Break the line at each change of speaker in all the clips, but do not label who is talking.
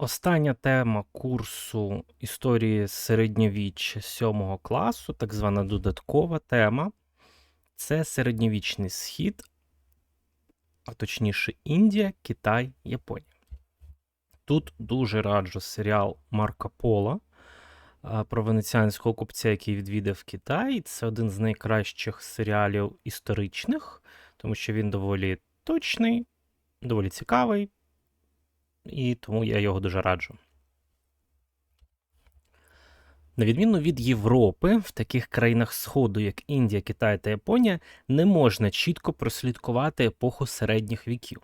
Остання тема курсу історії середньовіччя 7 класу, так звана додаткова тема, це середньовічний схід, а точніше Індія, Китай, Японія. Тут дуже раджу серіал Марка Пола про венеціанського купця, який відвідав Китай. Це один з найкращих серіалів історичних, тому що він доволі точний, доволі цікавий і тому я його дуже раджу. На відміну від Європи, в таких країнах Сходу, як Індія, Китай та Японія, не можна чітко прослідкувати епоху середніх віків.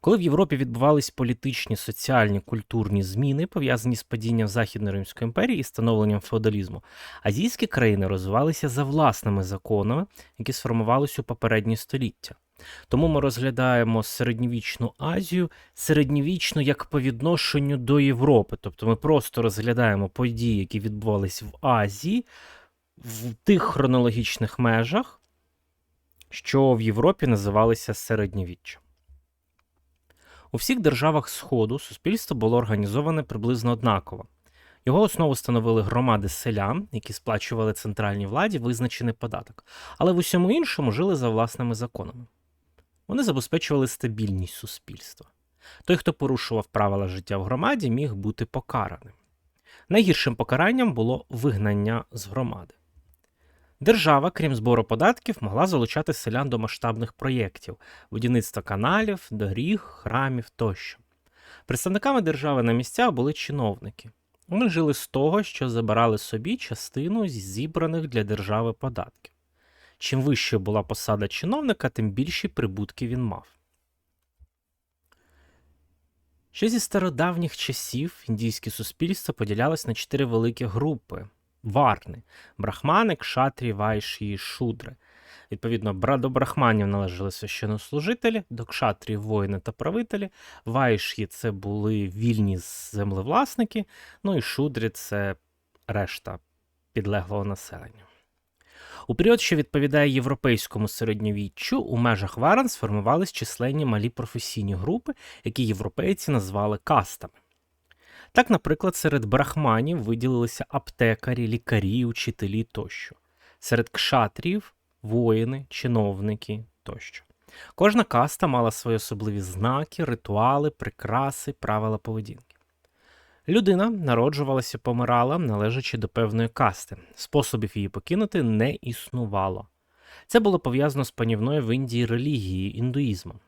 Коли в Європі відбувались політичні, соціальні, культурні зміни, пов'язані з падінням Західної Римської імперії і становленням феодалізму, азійські країни розвивалися за власними законами, які сформувалися у попередні століття. Тому ми розглядаємо середньовічну Азію середньовічно як по відношенню до Європи. Тобто ми просто розглядаємо події, які відбувалися в Азії в тих хронологічних межах, що в Європі називалися середньовіччям. У всіх державах Сходу суспільство було організоване приблизно однаково. Його основу становили громади селян, які сплачували центральній владі визначений податок, але в усьому іншому жили за власними законами. Вони забезпечували стабільність суспільства. Той, хто порушував правила життя в громаді, міг бути покараним. Найгіршим покаранням було вигнання з громади. Держава, крім збору податків, могла залучати селян до масштабних проєктів будівництва каналів, доріг, храмів тощо. Представниками держави на місцях були чиновники. Вони жили з того, що забирали собі частину зібраних для держави податків. Чим вищою була посада чиновника, тим більші прибутки він мав. Ще зі стародавніх часів індійське суспільство поділялось на чотири великі групи варни брахмани, кшатрі, вайші і шудри. Відповідно, до брахманів належали священнослужителі, до кшатрів воїни та правителі, вайші це були вільні землевласники, ну і шудрі це решта підлеглого населення. У період, що відповідає європейському середньовіччю, у межах Варан сформувались численні малі професійні групи, які європейці назвали кастами. Так, наприклад, серед брахманів виділилися аптекарі, лікарі, учителі тощо, серед кшатрів воїни, чиновники тощо. Кожна каста мала свої особливі знаки, ритуали, прикраси, правила поведінки. Людина народжувалася, помирала, належачи до певної касти. Способів її покинути не існувало. Це було пов'язано з панівною в Індії релігією індуїзмом.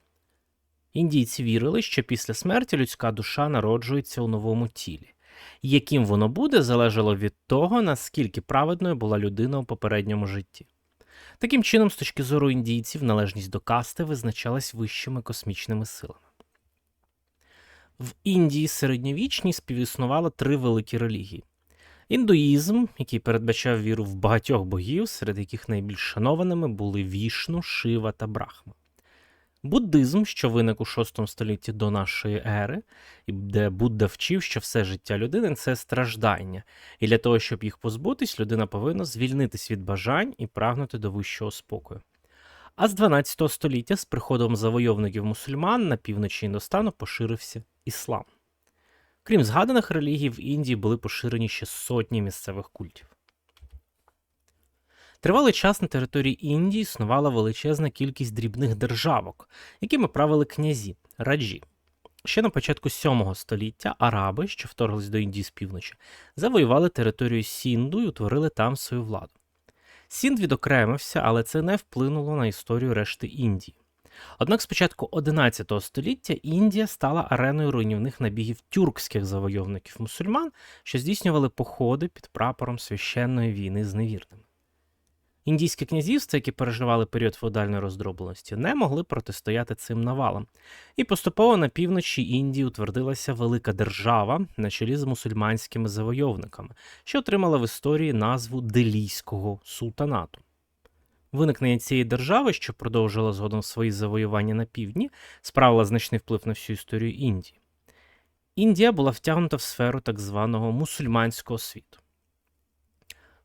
Індійці вірили, що після смерті людська душа народжується у новому тілі, яким воно буде, залежало від того, наскільки праведною була людина у попередньому житті. Таким чином, з точки зору індійців, належність до касти визначалась вищими космічними силами. В Індії середньовічній співіснувало три великі релігії: індуїзм, який передбачав віру в багатьох богів, серед яких найбільш шанованими були Вішну, Шива та Брахма. Буддизм, що виник у VI столітті до нашої ери, де Будда вчив, що все життя людини це страждання, і для того, щоб їх позбутись, людина повинна звільнитись від бажань і прагнути до вищого спокою. А з 12 століття з приходом завойовників мусульман на півночі Індостану поширився іслам. Крім згаданих релігій, в Індії були поширені ще сотні місцевих культів. Тривалий час на території Індії існувала величезна кількість дрібних державок, якими правили князі раджі. Ще на початку 7 століття араби, що вторглись до Індії з півночі, завоювали територію Сінду і утворили там свою владу. Сінд відокремився, але це не вплинуло на історію решти Індії. Однак з початку 11 століття Індія стала ареною руйнівних набігів тюркських завойовників мусульман, що здійснювали походи під прапором священної війни з невірними. Індійські князівства, які переживали період феодальної роздробленості, не могли протистояти цим навалам, і поступово на півночі Індії утвердилася велика держава на чолі з мусульманськими завойовниками, що отримала в історії назву Делійського султанату. Виникнення цієї держави, що продовжила згодом свої завоювання на півдні, справила значний вплив на всю історію Індії. Індія була втягнута в сферу так званого мусульманського світу.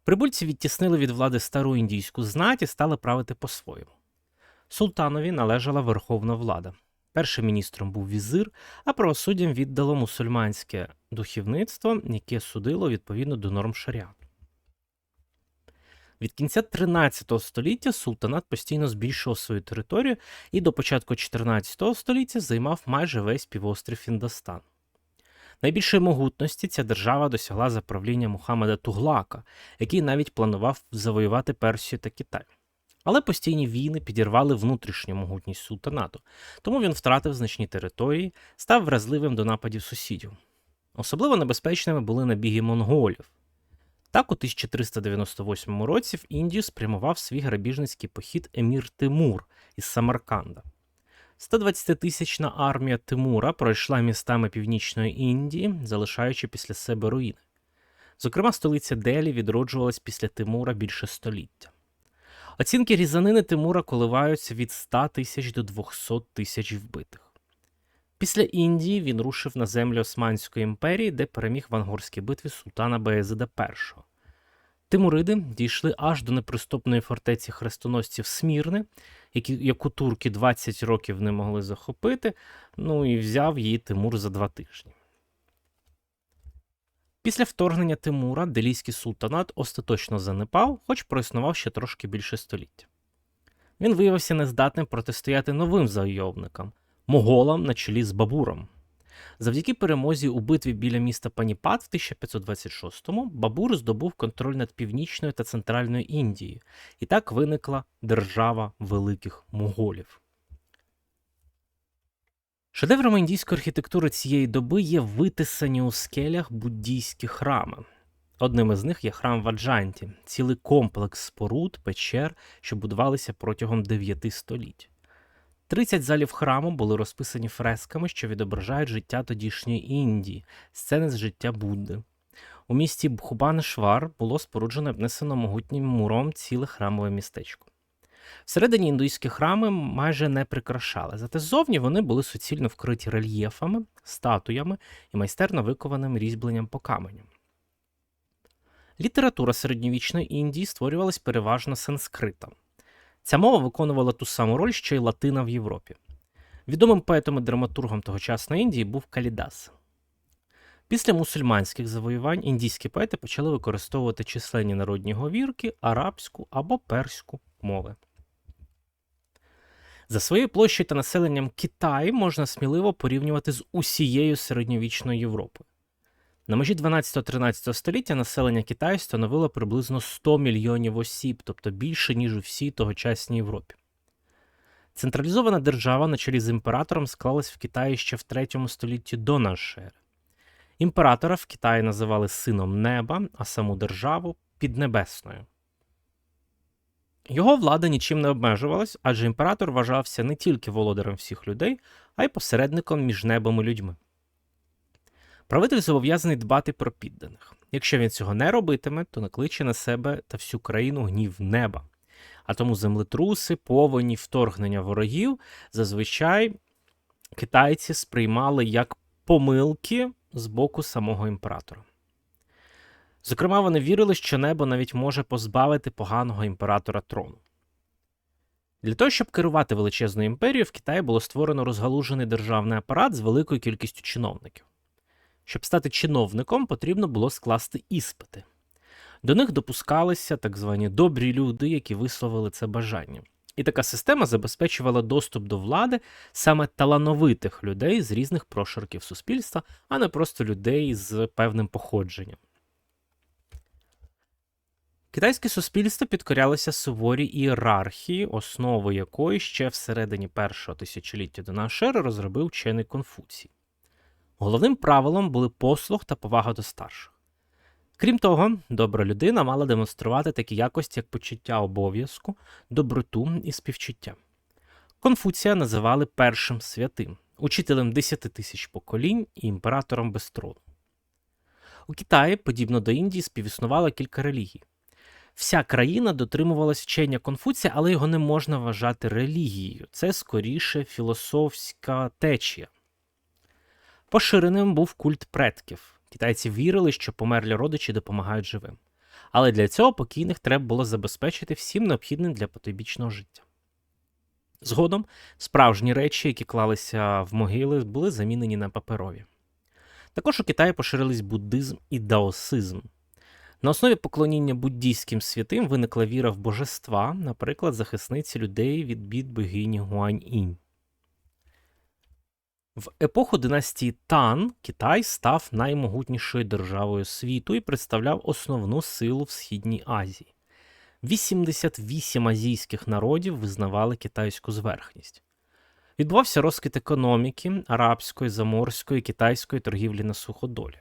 Прибульці відтіснили від влади стару індійську знать і стали правити по-своєму. Султанові належала верховна влада. Першим міністром був візир, а правосуддям віддало мусульманське духовництво, яке судило відповідно до норм шаріату. Від кінця 13 століття султанат постійно збільшував свою територію і до початку 14 століття займав майже весь півострів Індостан. Найбільшої могутності ця держава досягла за правління Мухаммеда Туглака, який навіть планував завоювати Персію та Китай. Але постійні війни підірвали внутрішню могутність султанату, тому він втратив значні території, став вразливим до нападів сусідів. Особливо небезпечними були набіги монголів. Так, у 1398 році в Індію спрямував свій грабіжницький похід Емір Тимур із Самарканда. 120-тисячна армія Тимура пройшла містами Північної Індії, залишаючи після себе руїни. Зокрема, столиця Делі відроджувалась після Тимура більше століття. Оцінки різанини Тимура коливаються від 100 тисяч до 200 тисяч вбитих. Після Індії він рушив на землю Османської імперії, де переміг в ангорській битві султана Беязида І. Тимуриди дійшли аж до неприступної фортеці хрестоносців Смірни, яку турки 20 років не могли захопити, ну і взяв її Тимур за два тижні. Після вторгнення Тимура Делійський султанат остаточно занепав, хоч проіснував ще трошки більше століття. Він виявився нездатним протистояти новим завойовникам моголам на чолі з Бабуром. Завдяки перемозі у битві біля міста Паніпат в 1526-му Бабур здобув контроль над північною та центральною Індією, і так виникла держава великих моголів. Шедеврами індійської архітектури цієї доби є витисані у скелях буддійські храми. Одним із них є храм в Аджанті, цілий комплекс споруд, печер, що будувалися протягом дев'яти століть. 30 залів храму були розписані фресками, що відображають життя тодішньої Індії, сцени з життя Будди. У місті Бхубанешвар було споруджено і обнесено могутнім муром ціле храмове містечко. Всередині індуїзькі храми майже не прикрашали, зате ззовні вони були суцільно вкриті рельєфами, статуями і майстерно викованим різьбленням по каменю. Література середньовічної Індії створювалась переважно санскритом. Ця мова виконувала ту саму роль, що й латина в Європі. Відомим поетом і драматургом тогочасної Індії був Калідас. Після мусульманських завоювань індійські поети почали використовувати численні народні говірки, арабську або перську мови. За своєю площею та населенням Китай можна сміливо порівнювати з усією середньовічною Європою. На межі 12-13 століття населення Китаю становило приблизно 100 мільйонів осіб, тобто більше, ніж у всій тогочасній Європі. Централізована держава на чолі з імператором склалась в Китаї ще в 3 столітті до нашої ери. Імператора в Китаї називали сином неба, а саму державу піднебесною. Його влада нічим не обмежувалась, адже імператор вважався не тільки володарем всіх людей, а й посередником між небом і людьми. Правитель зобов'язаний дбати про підданих. Якщо він цього не робитиме, то накличе на себе та всю країну гнів неба. А тому землетруси, повені, вторгнення ворогів зазвичай китайці сприймали як помилки з боку самого імператора. Зокрема, вони вірили, що небо навіть може позбавити поганого імператора трону. Для того, щоб керувати величезною імперією, в Китаї було створено розгалужений державний апарат з великою кількістю чиновників. Щоб стати чиновником, потрібно було скласти іспити. До них допускалися так звані добрі люди, які висловили це бажання. І така система забезпечувала доступ до влади саме талановитих людей з різних прошарків суспільства, а не просто людей з певним походженням. Китайське суспільство підкорялося суворій ієрархії, основи якої ще всередині першого тисячоліття до нашої ери розробив вчений Конфуцій. Головним правилом були послуг та повага до старших. Крім того, добра людина мала демонструвати такі якості, як почуття обов'язку, доброту і співчуття. Конфуція називали першим святим, учителем 10 тисяч поколінь і імператором без трону. У Китаї, подібно до Індії, співіснувало кілька релігій. Вся країна дотримувалась вчення Конфуція, але його не можна вважати релігією. Це скоріше філософська течія. Поширеним був культ предків. Китайці вірили, що померлі родичі допомагають живим. Але для цього покійних треба було забезпечити всім необхідним для потойбічного життя. Згодом справжні речі, які клалися в могили, були замінені на паперові. Також у Китаї поширились буддизм і даосизм. На основі поклоніння буддійським святим виникла віра в божества, наприклад, захисниці людей від бід богині Гуань-інь. В епоху династії Тан Китай став наймогутнішою державою світу і представляв основну силу в Східній Азії. 88 азійських народів визнавали китайську зверхність. Відбувався розквіт економіки, арабської, заморської, китайської торгівлі на суходолі.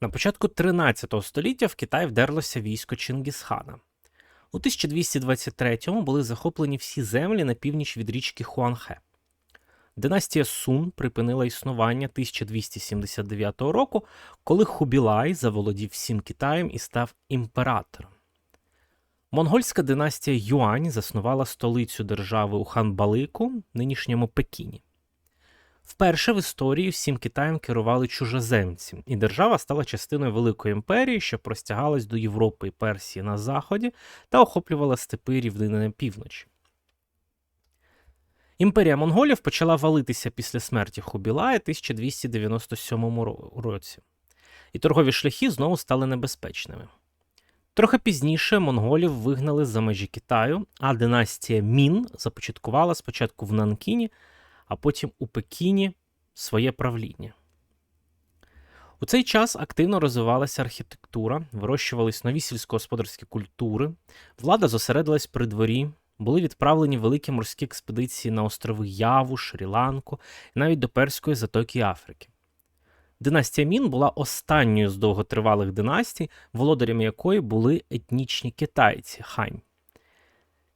На початку 13 століття в Китай вдерлося військо Чингісхана. У 1223-му були захоплені всі землі на північ від річки Хуанхе. Династія Сун припинила існування 1279 року, коли Хубілай заволодів всім Китаєм і став імператором. Монгольська династія Юань заснувала столицю держави у Ханбалику, нинішньому Пекіні. Вперше в історії всім Китаєм керували чужоземці, і держава стала частиною Великої імперії, що простягалась до Європи і Персії на заході та охоплювала степи рівнини на півночі. Імперія монголів почала валитися після смерті Хубілая 1297 році, і торгові шляхи знову стали небезпечними. Трохи пізніше монголів вигнали за межі Китаю, а династія Мін започаткувала спочатку в Нанкіні, а потім у Пекіні своє правління. У цей час активно розвивалася архітектура, вирощувались нові сільськогосподарські культури, влада зосередилась при дворі, були відправлені великі морські експедиції на острови Яву, Шрі-Ланку і навіть до Перської затоки Африки. Династія Мін була останньою з довготривалих династій, володарями якої були етнічні китайці хань.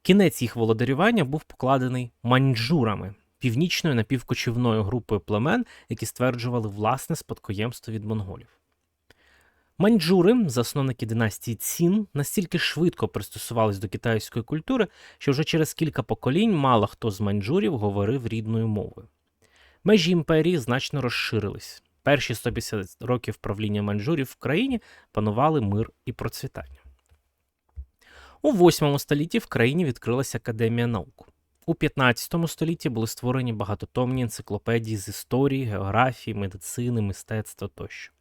Кінець їх володарювання був покладений маньчжурами, північною напівкочівною групою племен, які стверджували власне спадкоємство від монголів. Маньчжури, засновники династії Цін, настільки швидко пристосувались до китайської культури, що вже через кілька поколінь мало хто з маньчжурів говорив рідною мовою. Межі імперії значно розширились. Перші 150 років правління маньчжурів в країні панували мир і процвітання. У 8 столітті в країні відкрилася Академія наук. У 15 столітті були створені багатотомні енциклопедії з історії, географії, медицини, мистецтва тощо.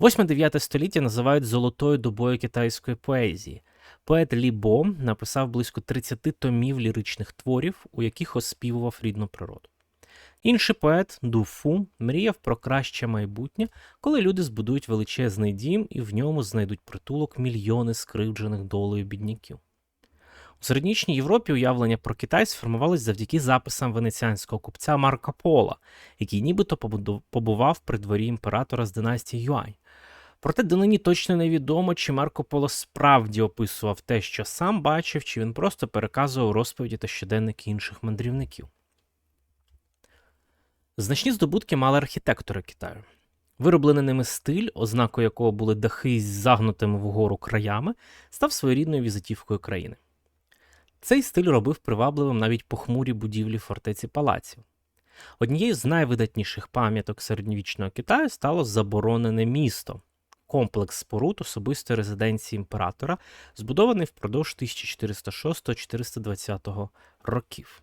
8-9 століття називають золотою добою китайської поезії. Поет Лі Бо написав близько 30 томів ліричних творів, у яких оспівував рідну природу. Інший поет Дуфу мріяв про краще майбутнє, коли люди збудують величезний дім і в ньому знайдуть притулок мільйони скривджених долею бідняків. У середньовічній Європі уявлення про Китай сформувалось завдяки записам венеціанського купця Марка Пола, який нібито побував при дворі імператора з династії Юань. Проте донині точно невідомо, чи Марко Поло справді описував те, що сам бачив, чи він просто переказував розповіді та щоденники інших мандрівників. Значні здобутки мали архітектори Китаю. Вироблений ними стиль, ознакою якого були дахи з загнутими вгору краями, став своєрідною візитівкою країни. Цей стиль робив привабливим навіть похмурі будівлі фортеці палаців. Однією з найвидатніших пам'яток середньовічного Китаю стало заборонене місто, комплекс споруд особистої резиденції імператора, збудований впродовж 1406-420 років.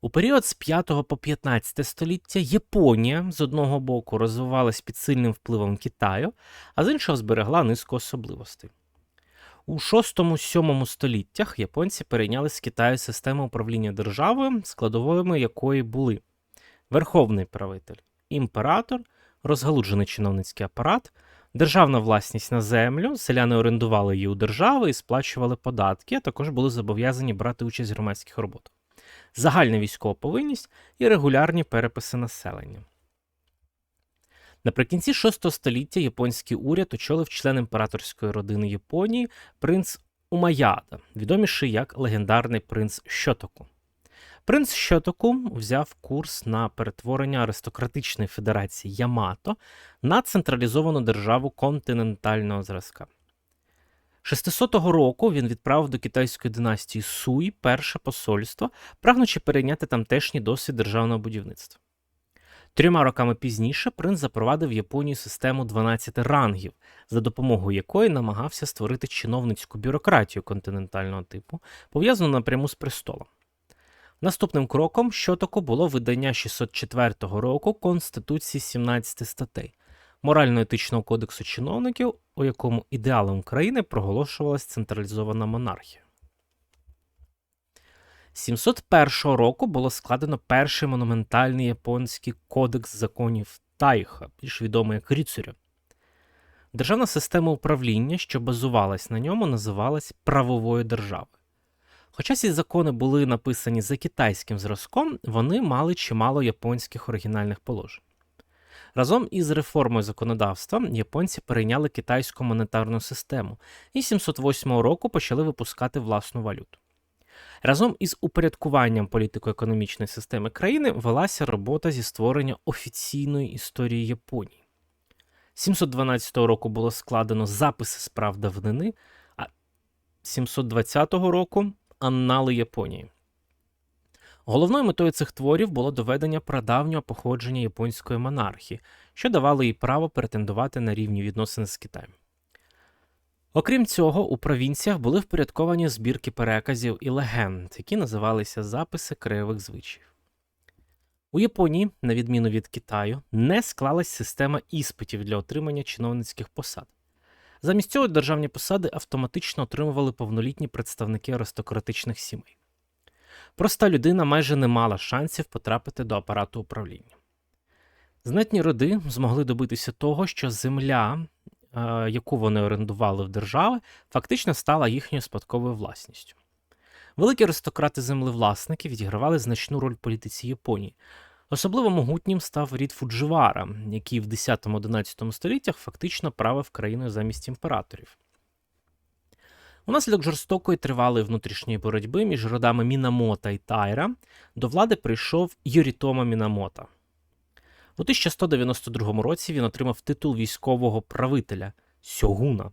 У період з 5 по 15 століття Японія з одного боку розвивалась під сильним впливом Китаю, а з іншого зберегла низку особливостей. У 6-7 століттях японці перейняли з Китаю систему управління державою, складовими якої були верховний правитель, імператор, розгалуджений чиновницький апарат, державна власність на землю, селяни орендували її у держави і сплачували податки, а також були зобов'язані брати участь в громадських роботах, загальна військова повинність і регулярні переписи населення. Наприкінці VI століття японський уряд очолив член імператорської родини Японії принц Умаяда, відоміший як легендарний принц Щотоку. Принц Щотоку взяв курс на перетворення аристократичної федерації Ямато на централізовану державу континентального зразка. 600-го року він відправив до китайської династії Суй перше посольство, прагнучи перейняти тамтешній досвід державного будівництва. Трьома роками пізніше принц запровадив в Японії систему 12 рангів, за допомогою якої намагався створити чиновницьку бюрократію континентального типу, пов'язану напряму з престолом. Наступним кроком Щотоку було видання 604 року Конституції 17 статей морально-етичного кодексу чиновників, у якому ідеалом країни проголошувалась централізована монархія. 701 року було складено перший монументальний японський кодекс законів Тайха, більш відомий як Ріцурю. Державна система управління, що базувалась на ньому, називалась правовою державою. Хоча ці закони були написані за китайським зразком, вони мали чимало японських оригінальних положень. Разом із реформою законодавства японці перейняли китайську монетарну систему і 708 року почали випускати власну валюту. Разом із упорядкуванням політико-економічної системи країни велася робота зі створення офіційної історії Японії. 712 року було складено записи справ давнини, а 720 року Аннали Японії. Головною метою цих творів було доведення прадавнього походження японської монархії, що давало їй право претендувати на рівні відносини з Китаєм. Окрім цього, у провінціях були впорядковані збірки переказів і легенд, які називалися записи краєвих звичаїв. У Японії, на відміну від Китаю, не склалась система іспитів для отримання чиновницьких посад. Замість цього державні посади автоматично отримували повнолітні представники аристократичних сімей. Проста людина майже не мала шансів потрапити до апарату управління. Знатні роди змогли добитися того, що земля, е, яку вони орендували в держави, фактично стала їхньою спадковою власністю. Великі аристократи-землевласники відігравали значну роль в політиці Японії. Особливо могутнім став рід Фудживара, який в 10-11 століттях фактично правив країною замість імператорів. Унаслідок жорстокої тривалої внутрішньої боротьби між родами Мінамота і Тайра до влади прийшов Йорітома Мінамота. У 1192 році він отримав титул військового правителя Сьогуна.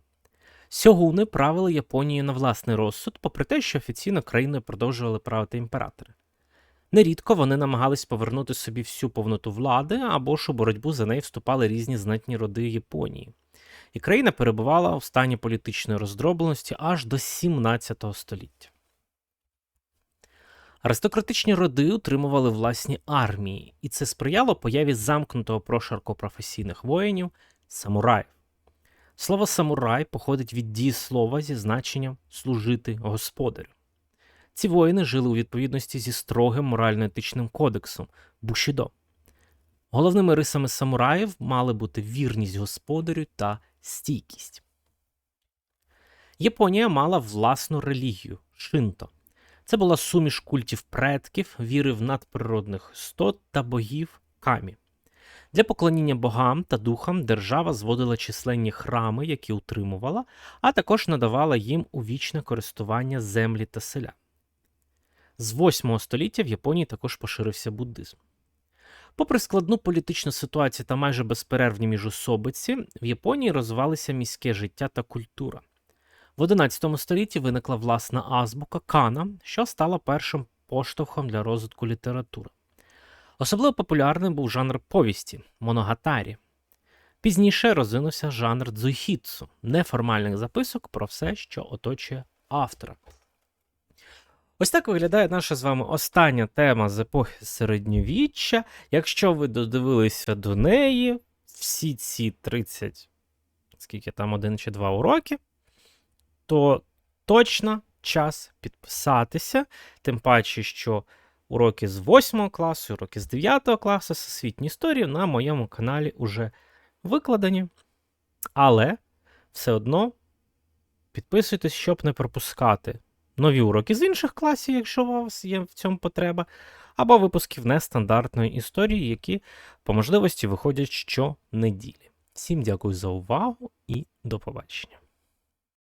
Сьогуни правили Японією на власний розсуд, попри те, що офіційно країною продовжували правити імператори. Нерідко вони намагались повернути собі всю повноту влади або ж у боротьбу за неї вступали різні знатні роди Японії. І країна перебувала у стані політичної роздробленості аж до 17 століття. Аристократичні роди утримували власні армії, і це сприяло появі замкнутого прошарку професійних воїнів самураїв. Слово самурай походить від дієслова зі значенням служити господарю. Ці воїни жили у відповідності зі строгим морально-етичним кодексом Бушідо. Головними рисами самураїв мали бути вірність господарю та стійкість. Японія мала власну релігію шинто. Це була суміш культів предків, віри в надприродних істот та богів камі. Для поклоніння богам та духам держава зводила численні храми, які утримувала, а також надавала їм у вічне користування землі та селя. З 8 століття в Японії також поширився буддизм. Попри складну політичну ситуацію та майже безперервні міжособиці, в Японії розвивалися міське життя та культура. В 11 столітті виникла власна азбука Кана, що стала першим поштовхом для розвитку літератури. Особливо популярним був жанр повісті моногатарі. Пізніше розвинувся жанр дзуйхіцу неформальних записок про все, що оточує автора. Ось так виглядає наша з вами остання тема з епохи середньовіччя. Якщо ви додивилися до неї всі ці 30, скільки там один чи два уроки, то точно час підписатися, тим паче, що уроки з 8 класу, уроки з 9 класу всесвітньої історії на моєму каналі вже викладені. Але все одно підписуйтесь, щоб не пропускати нові уроки з інших класів, якщо у вас є в цьому потреба, або випусків нестандартної історії, які по можливості виходять щонеділі. Всім дякую за увагу і до побачення.